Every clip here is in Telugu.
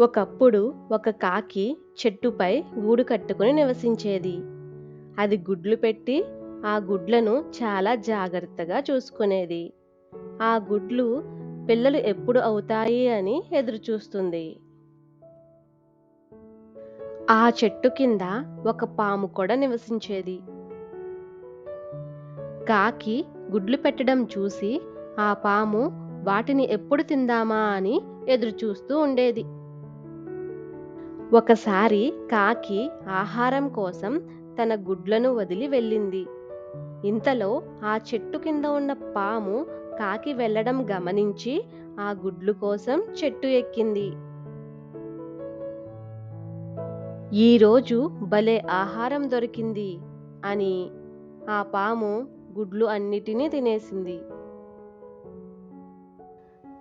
ఒకప్పుడు ఒక కాకి చెట్టుపై గూడు కట్టుకుని నివసించేది. అది గుడ్లు పెట్టి ఆ గుడ్లను చాలా జాగ్రత్తగా చూసుకునేది. ఆ గుడ్లు పిల్లలు ఎప్పుడు అవుతాయి అని ఎదురుచూస్తుంది. ఆ చెట్టు కింద ఒక పాము కూడా నివసించేది. కాకి గుడ్లు పెట్టడం చూసి ఆ పాము వాటిని ఎప్పుడు తిందామా? అని ఎదురుచూస్తూ ఉండేది. ఒకసారి కాకి ఆహారం కోసం తన గుడ్లను వదిలి వెళ్ళింది. ఇంతలో ఆ చెట్టు కింద ఉన్న పాము కాకి వెళ్ళడం గమనించి ఆ గుడ్లు కోసం చెట్టు ఎక్కింది. ఈరోజు భలే ఆహారం దొరికింది అని ఆ పాము గుడ్లు అన్నిటినీ తినేసింది.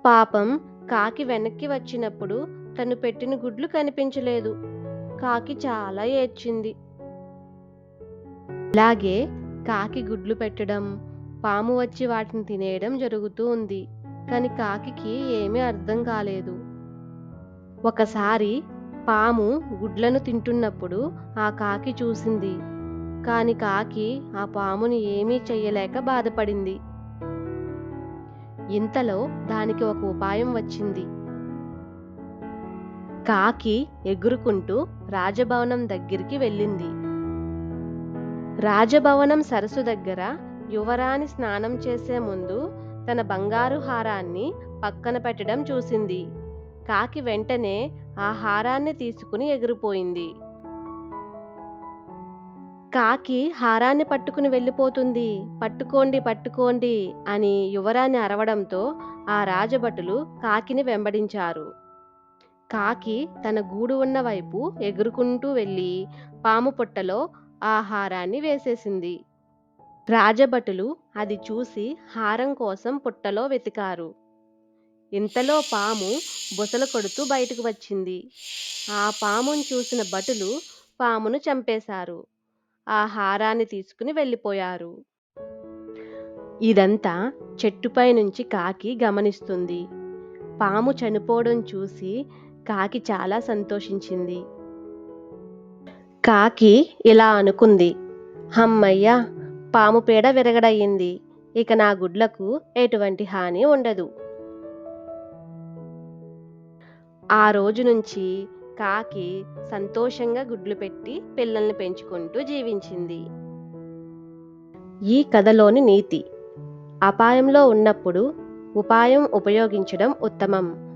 పాపం కాకి వెనక్కి వచ్చినప్పుడు తను పెట్టిన గుడ్లు కనిపించలేదు. కాకి చాలా ఏడ్చింది. అలాగే కాకి గుడ్లు పెట్టడం పాము వచ్చి వాటిని తినేయడం జరుగుతూ ఉంది. కానీ కాకికి ఏమీ అర్థం కాలేదు. ఒకసారి పాము గుడ్లను తింటున్నప్పుడు ఆ కాకి చూసింది. కాని కాకి ఆ పాముని ఏమీ చెయ్యలేక బాధపడింది. ఇంతలో దానికి ఒక ఉపాయం వచ్చింది. కాకి ఎగురుకుంటూ రాజభవనం దగ్గరికి వెళ్ళింది. రాజభవనం సరస్సు దగ్గర యువరాణి స్నానం చేసే ముందు తన బంగారు హారాన్ని పక్కన పెట్టడం చూసింది. కాకి వెంటనే ఆ హారాన్ని తీసుకుని ఎగిరిపోయింది. కాకి హారాన్ని పట్టుకుని వెళ్ళిపోతుంది. పట్టుకోండి పట్టుకోండి అని యువరాణి అరవడంతో ఆ రాజభటులు కాకిని వెంబడించారు. కాకి తన గూడు ఉన్న వైపు ఎగురుకుంటూ వెళ్ళి పాము పుట్టలో ఆహారాన్ని వేసేసింది. రాజభటులు అది చూసి హారం కోసం పుట్టలో వెతికారు. ఇంతలో పాము బుసలు కొడుతూ బయటకు వచ్చింది. ఆ పామును చూసిన భటులు పామును చంపేశారు. ఆ హారాన్ని తీసుకుని వెళ్ళిపోయారు. ఇదంతా చెట్టుపై నుంచి కాకి గమనిస్తుంది. పాము చనిపోవడం చూసి కాకి చాలా సంతోషించింది. కాకి ఇలా అనుకుంది హమ్మయ్య పాము పేడ విరగడయ్యింది ఇక నా గుడ్లకు ఎటువంటి హాని ఉండదు. ఆ రోజు నుంచి కాకి సంతోషంగా గుడ్లు పెట్టి పిల్లల్ని పెంచుకుంటూ జీవించింది. ఈ కథలోని నీతి అపాయంలో ఉన్నప్పుడు ఉపాయం ఉపయోగించడం ఉత్తమం.